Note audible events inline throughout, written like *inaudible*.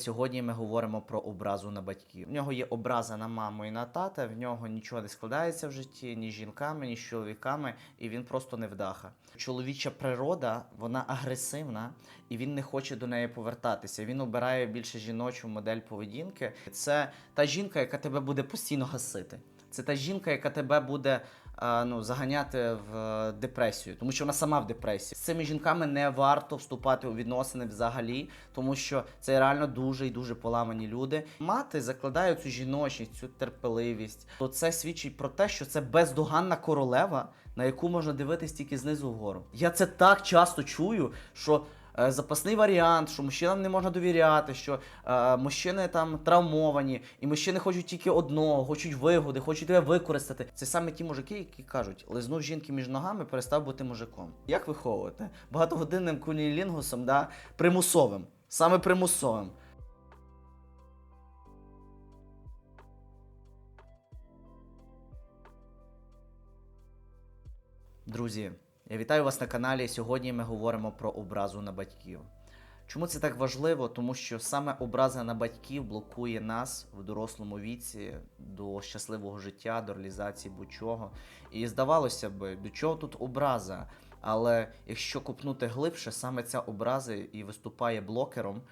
Сьогодні ми говоримо про образу на батьків. В нього є образа на маму і на тата. В нього нічого не складається в житті ні з жінками, ні з чоловіками, і він просто невдаха. Чоловіча природа вона агресивна, і він не хоче до неї повертатися. Він обирає більше жіночу модель поведінки. Це та жінка, яка тебе буде постійно гасити. Це та жінка, яка тебе буде ну, заганяти в е, депресію, тому що вона сама в депресії. З цими жінками не варто вступати у відносини взагалі, тому що це реально дуже і дуже поламані люди. Мати закладає цю жіночність, цю терпеливість. То це свідчить про те, що це бездоганна королева, на яку можна дивитись тільки знизу вгору. Я це так часто чую, що. Е, Запасний варіант, що мужчинам не можна довіряти, що е, мужчини там травмовані, і мужчини хочуть тільки одного, хочуть вигоди, хочуть тебе використати. Це саме ті мужики, які кажуть, лизнув жінки між ногами, перестав бути мужиком. Як виховувати? Багатогодинним кунілінгусом, да? примусовим, саме примусовим. Друзі, вітаю вас на каналі. Сьогодні ми говоримо про образу на батьків. Чому це так важливо? Тому що саме образа на батьків блокує нас в дорослому віці до щасливого життя, до реалізації будь-чого. І здавалося б, до чого тут образа? Але якщо купнути глибше, саме ця образа і виступає блокером,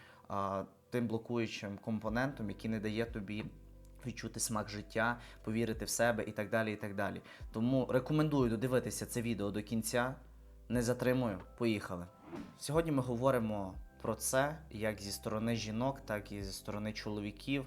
тим блокуючим компонентом, який не дає тобі відчути смак життя, повірити в себе і так далі. і так далі. Тому рекомендую додивитися це відео до кінця. Не затримую, поїхали. Сьогодні ми говоримо про це як зі сторони жінок, так і зі сторони чоловіків.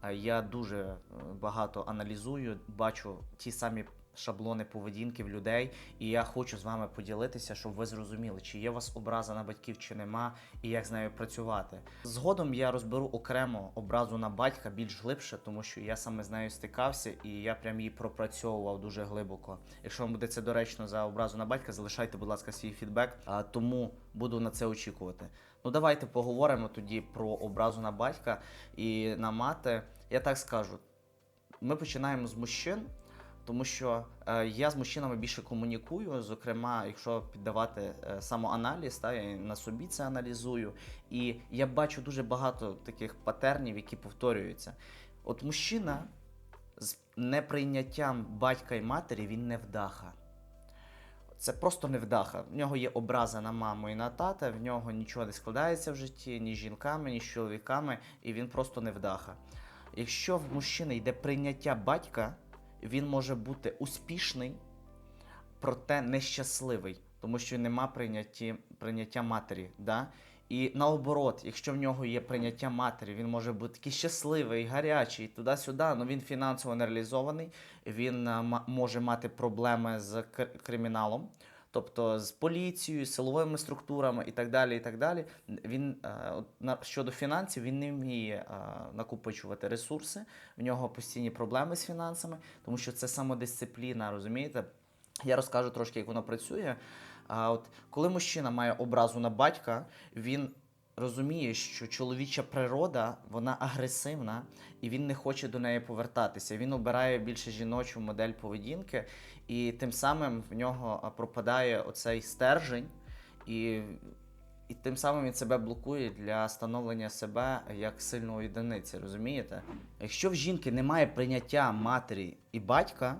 А Я дуже е, багато аналізую, бачу ті самі шаблони поведінки в людей, і я хочу з вами поділитися, щоб ви зрозуміли, чи є у вас образа на батьків, чи нема, і як з нею працювати. Згодом я розберу окремо образу на батька більш глибше, тому що я саме з нею стикався і я прям її пропрацьовував дуже глибоко. Якщо вам буде це доречно за образу на батька, залишайте, будь ласка, свій фідбек, а, тому буду на це очікувати. Ну давайте поговоримо тоді про образу на батька і на мати. Я так скажу, ми починаємо з мужчин. Тому що е, я з мужчинами більше комунікую, зокрема, якщо піддавати е, самоаналіз, та я на собі це аналізую, і я бачу дуже багато таких патернів, які повторюються. От мужчина з неприйняттям батька і матері він не вдаха. Це просто невдаха. В нього є образа на маму і на тата, в нього нічого не складається в житті, ні з жінками, ні з чоловіками, і він просто невдаха. Якщо в мужчини йде прийняття батька, він може бути успішний, проте нещасливий, тому що нема прийняті, прийняття матері. Да? І наоборот, якщо в нього є прийняття матері, він може бути такий щасливий, гарячий, туди-сюди, але він фінансово не реалізований, він може мати проблеми з кр- криміналом. Тобто з поліцією, силовими структурами і так далі. і так далі. Він е, щодо фінансів він не вміє е, накопичувати ресурси. В нього постійні проблеми з фінансами, тому що це самодисципліна, розумієте? Я розкажу трошки, як воно працює. А от коли мужчина має образу на батька, він розуміє, що чоловіча природа вона агресивна, і він не хоче до неї повертатися. Він обирає більше жіночу модель поведінки, і тим самим в нього пропадає оцей стержень, і, і тим самим він себе блокує для становлення себе як сильної одиниці. Розумієте? Якщо в жінки немає прийняття матері і батька,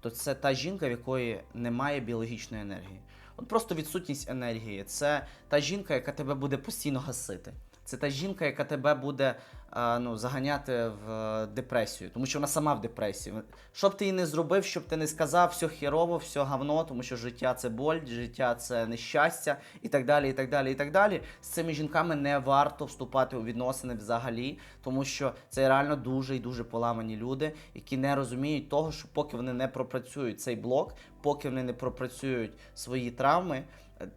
то це та жінка, в якої немає біологічної енергії. Просто відсутність енергії. Це та жінка, яка тебе буде постійно гасити. Це та жінка, яка тебе буде ну, заганяти в е, депресію, тому що вона сама в депресії. Що б ти їй не зробив, щоб ти не сказав, все хірово, все говно, тому що життя це боль, життя це нещастя, і так далі. і так далі, і так далі. З цими жінками не варто вступати у відносини взагалі, тому що це реально дуже і дуже поламані люди, які не розуміють того, що поки вони не пропрацюють цей блок, поки вони не пропрацюють свої травми,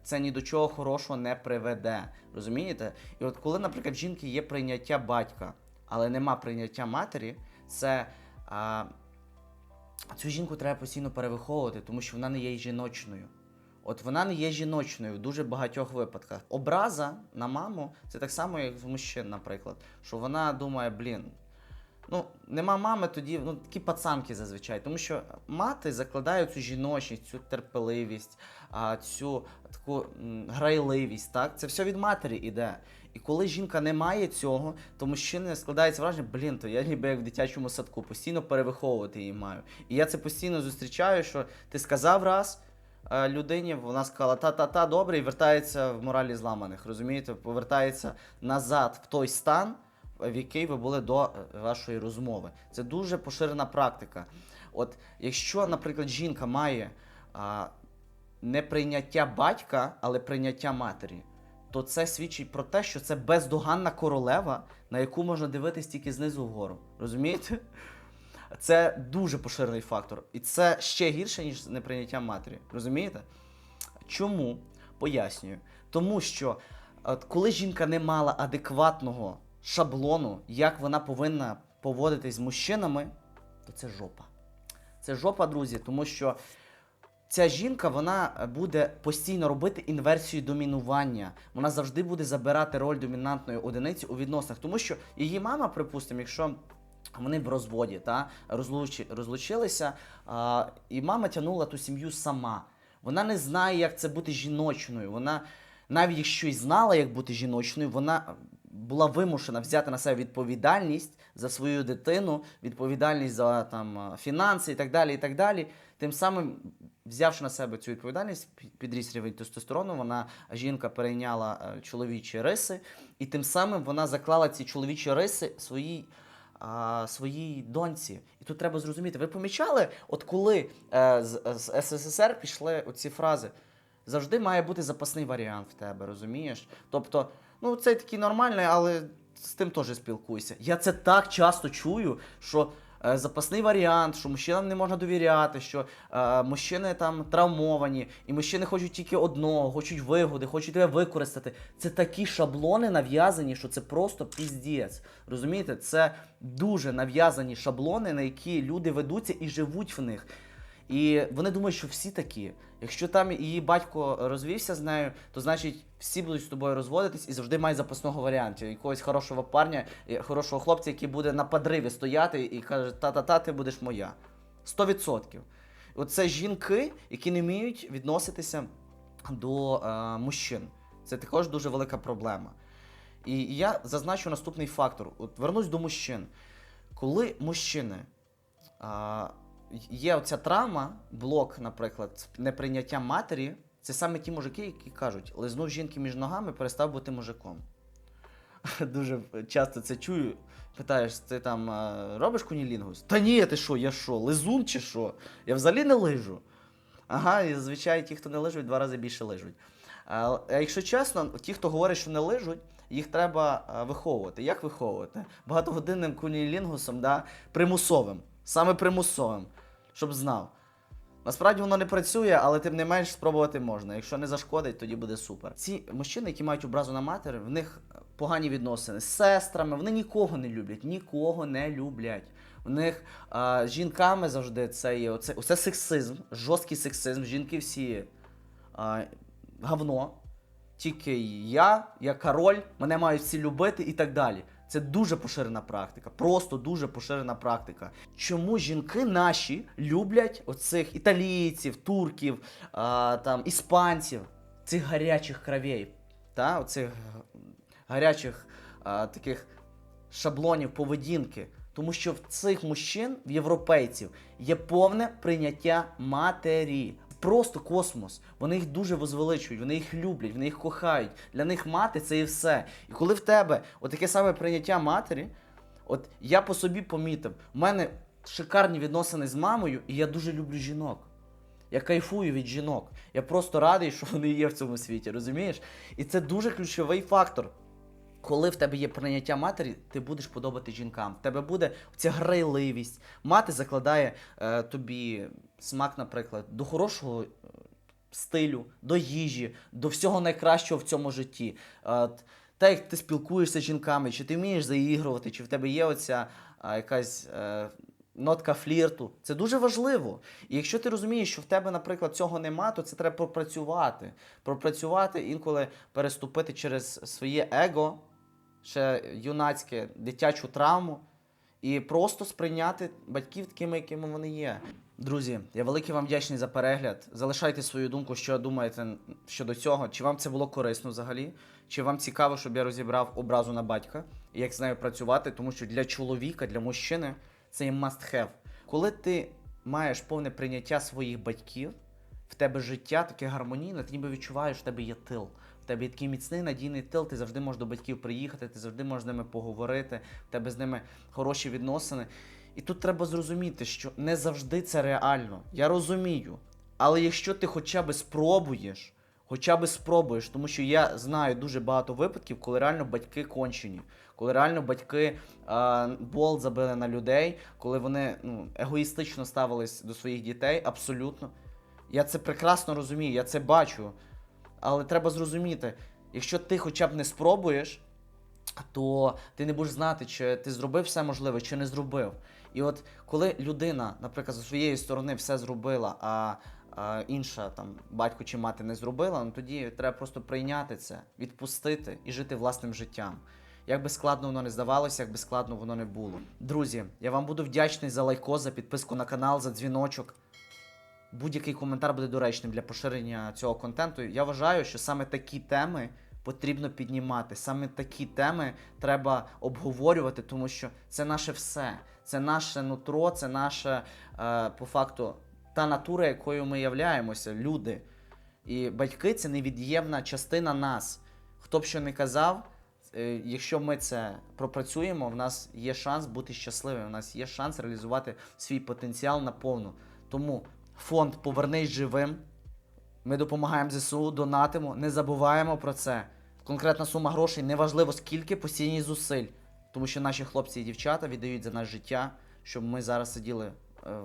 це ні до чого хорошого не приведе. Розумієте? І от коли, наприклад, в жінки є прийняття батька, але нема прийняття матері, це. А, Цю жінку треба постійно перевиховувати, тому що вона не є жіночною. От вона не є жіночною в дуже багатьох випадках. Образа на маму це так само, як в мужчин, наприклад. Що вона думає, блін, ну нема мами, тоді ну такі пацанки зазвичай. Тому що мати закладає цю жіночність, цю терпеливість, цю таку грайливість. Так? Це все від матері іде. І коли жінка не має цього, то мужчини складається враження, блін, то я ніби як в дитячому садку, постійно перевиховувати її маю. І я це постійно зустрічаю, що ти сказав раз е, людині, вона сказала та-та-та, добре, і вертається в моралі зламаних. Розумієте, повертається назад в той стан, в який ви були до е, вашої розмови. Це дуже поширена практика. От якщо, наприклад, жінка має а, не прийняття батька, але прийняття матері, то це свідчить про те, що це бездоганна королева, на яку можна дивитись тільки знизу вгору. Розумієте? Це дуже поширений фактор. І це ще гірше, ніж неприйняття матері. Розумієте? Чому? Пояснюю. Тому що от, коли жінка не мала адекватного шаблону, як вона повинна поводитись з мужчинами, то це жопа. Це жопа, друзі, тому що ця жінка вона буде постійно робити інверсію домінування. Вона завжди буде забирати роль домінантної одиниці у відносинах, тому що її мама, припустимо, якщо вони в розводі, та розлучі, розлучилися, а, і мама тягнула ту сім'ю сама. Вона не знає, як це бути жіночною. Вона навіть якщо й знала, як бути жіночною, вона була вимушена взяти на себе відповідальність за свою дитину, відповідальність за там фінанси і так далі. І так далі. Тим самим, взявши на себе цю відповідальність, пі- підріс рівень тестостерону, вона жінка перейняла е, чоловічі риси, і тим самим вона заклала ці чоловічі риси своїй своїй доньці. І тут треба зрозуміти, ви помічали, от коли е, з, з СССР пішли оці фрази, завжди має бути запасний варіант в тебе, розумієш? Тобто, ну цей такий нормальний, але з тим теж спілкуйся. Я це так часто чую, що. е, Запасний варіант, що мужчинам не можна довіряти, що е, мужчини там травмовані, і мужчини хочуть тільки одного, хочуть вигоди, хочуть тебе використати. Це такі шаблони нав'язані, що це просто піздець. Розумієте, це дуже нав'язані шаблони, на які люди ведуться і живуть в них. І вони думають, що всі такі. Якщо там її батько розвівся з нею, то значить всі будуть з тобою розводитись і завжди мають запасного варіанту. Якогось хорошого парня, хорошого хлопця, який буде на подриві стояти і каже: та-та-та, ти будеш моя. 100%. Оце жінки, які не вміють відноситися до е, мужчин. Це також дуже велика проблема. І я зазначу наступний фактор. От вернусь до мужчин. Коли мужчини а, є оця травма, блок, наприклад, неприйняття матері, це саме ті мужики, які кажуть, лизнув жінки між ногами, перестав бути мужиком. *laughs* Дуже часто це чую. Питаєш, ти там робиш кунілінгус? Та ні, ти що, я що, лизун чи що? Я взагалі не лижу. Ага, і зазвичай ті, хто не лижуть, два рази більше лижуть. А якщо чесно, ті, хто говорить, що не лижуть, їх треба виховувати. Як виховувати? Багатогодинним кунілінгусом, да? примусовим. Саме примусовим, щоб знав. Насправді воно не працює, але тим не менш спробувати можна. Якщо не зашкодить, тоді буде супер. Ці мужчини, які мають образу на матері, в них погані відносини з сестрами, вони нікого не люблять, нікого не люблять. В них а, з жінками завжди це є. Оце, оце сексизм, жорсткий сексизм. Жінки всі а, говно. Тільки я, я король, мене мають всі любити і так далі. Це дуже поширена практика, просто дуже поширена практика. Чому жінки наші люблять оцих італійців, турків, а, там, іспанців, цих гарячих кровей, та, оцих гарячих а, таких шаблонів поведінки? Тому що в цих мужчин, в європейців, є повне прийняття матері. Просто космос. Вони їх дуже возвеличують, вони їх люблять, вони їх кохають. Для них мати це і все. І коли в тебе отаке саме прийняття матері, от я по собі помітив, в мене шикарні відносини з мамою, і я дуже люблю жінок. Я кайфую від жінок. Я просто радий, що вони є в цьому світі, розумієш? І це дуже ключовий фактор. Коли в тебе є прийняття матері, ти будеш подобати жінкам. В тебе буде ця грайливість. Мати закладає е, тобі смак, наприклад, до хорошого е, стилю, до їжі, до всього найкращого в цьому житті. Е, те, як ти спілкуєшся з жінками, чи ти вмієш заігрувати, чи в тебе є оця е, якась. Е, Нотка флірту це дуже важливо. І якщо ти розумієш, що в тебе, наприклад, цього нема, то це треба пропрацювати. Пропрацювати, інколи переступити через своє его, ще юнацьке дитячу травму, і просто сприйняти батьків такими, якими вони є. Друзі, я великий вам вдячний за перегляд. Залишайте свою думку, що думаєте щодо цього. Чи вам це було корисно взагалі? Чи вам цікаво, щоб я розібрав образу на батька і як з нею працювати? Тому що для чоловіка, для мужчини це є must have. Коли ти маєш повне прийняття своїх батьків, в тебе життя таке гармонійне, ти ніби відчуваєш, в тебе є тил. Тебе є такий міцний надійний тил, ти завжди можеш до батьків приїхати, ти завжди можеш з ними поговорити, в тебе з ними хороші відносини. І тут треба зрозуміти, що не завжди це реально. Я розумію. Але якщо ти хоча б спробуєш, хоча б спробуєш, тому що я знаю дуже багато випадків, коли реально батьки кончені, коли реально батьки е, болт забили на людей, коли вони ну, егоїстично ставились до своїх дітей, абсолютно. Я це прекрасно розумію, я це бачу. Але треба зрозуміти, якщо ти хоча б не спробуєш, то ти не будеш знати, чи ти зробив все можливе, чи не зробив. І от коли людина, наприклад, зі своєї сторони все зробила, а, інша там батько чи мати не зробила, ну тоді треба просто прийняти це, відпустити і жити власним життям. Як би складно воно не здавалося, як би складно воно не було. Друзі, я вам буду вдячний за лайко, за підписку на канал, за дзвіночок. Будь-який коментар буде доречним для поширення цього контенту. Я вважаю, що саме такі теми потрібно піднімати. Саме такі теми треба обговорювати, тому що це наше все. Це наше нутро, це наше е, по факту та натура, якою ми являємося, люди. І батьки це невід'ємна частина нас. Хто б що не казав, е, якщо ми це пропрацюємо, в нас є шанс бути щасливим, у нас є шанс реалізувати свій потенціал наповну. Тому фонд Повернись живим. Ми допомагаємо ЗСУ, донатимо, не забуваємо про це. Конкретна сума грошей неважливо скільки постійні зусиль, тому що наші хлопці і дівчата віддають за нас життя, щоб ми зараз сиділи е,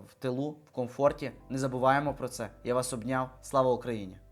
в тилу, в комфорті. Не забуваємо про це. Я вас обняв. Слава Україні!